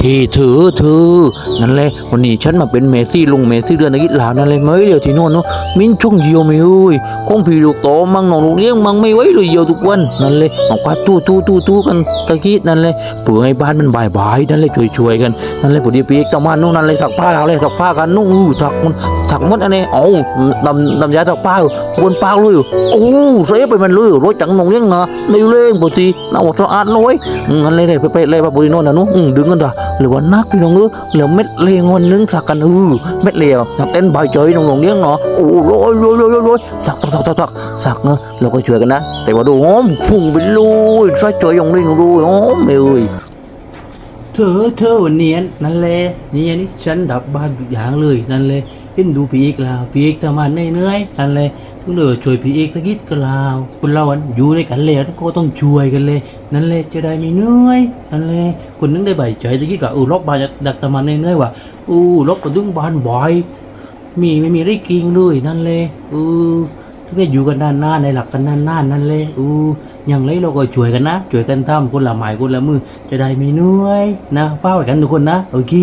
เฮ้เธอเธอนั่นแหละวันนี้ฉันมาเป็นเมซี่ลุงเมซี่เดือนอาทิตย์ลานั่นเลยไม่เดียวที่โน่นเนาะมิ้นช่องเดียวไม่เอ้ยคงพี่ลูกโตมังน้องลูกเลี้ยงมังไม่ไหวเลยเดียวทุกวันนั่นเลยเอาควาตู้ตู้ตู้ตู้กันตะกี้นั่นเลยเพื่อให้บ้านมันบายบายนั่นเลยช่วยๆกันนั่นเลยพอดีปีกตะมันนู่นนั่นเลยสักผ้าเราเลยสักผ้ากันนู่นอู้ถักมันถักหมดอันนี้เอ้าดำดำยาสักผ้าบนปากเลยโอ้เสียไปมันเลยรถจังน้องเลี้ยงนะในเล่งปกติน่าอดสะอาดน้อยงั้นเลยเลยไปไปเลยไปบริโนนนะนู้นดึงกันด่าหรือว่านักพี่น้องเออแล้วเม็ดเลงวันนึงสักกันเออเม็ดเลวสักเต้นใบเจยน้องลงเลี้ยงเนาะโอ้โรยโรยโรยโรยโรยสักสักสักสักสักสักเนาะเราก็ช่วยกันนะ แต่ว่าดูหอมพุ่งไปเลยใส่เจยยงเลยดูหอมเลยเธอเธอวันนียนนั่นแหละนี่นี่ฉันดับบ้านทุกอย่างเลยนั่นเลยเห็นดูพี่อีกแล้วพี่อีกทำงานเหนื่อยๆนั่นเลย ต้องเดือช่วยพี่เอกสักนิดก็ลาวคนเราอันอยู่ด้วยกันแล้วก็ต้องช่วยกันเลย นั่นแหละจะได้ไม่เหนื่อยนั่นแหละคนนึงได้ใบใจตะกี้ก็เออลบบานดักตะมันเหนื่อยว่ะอู้ลบก็ดึงบานบ่อยมีไม่มีได้กินเลยนั่นแหละเออถ้าได้อยู่กันนานๆในหลักกันนานๆนั่นแหละอู้อย่างไรเราก็ช่วยกันนะช่วยกันทำคนละไม้คนละมือจะได้ไม่เหนื่อยนะเฝ้าไว้กันทุกคนนะโอเค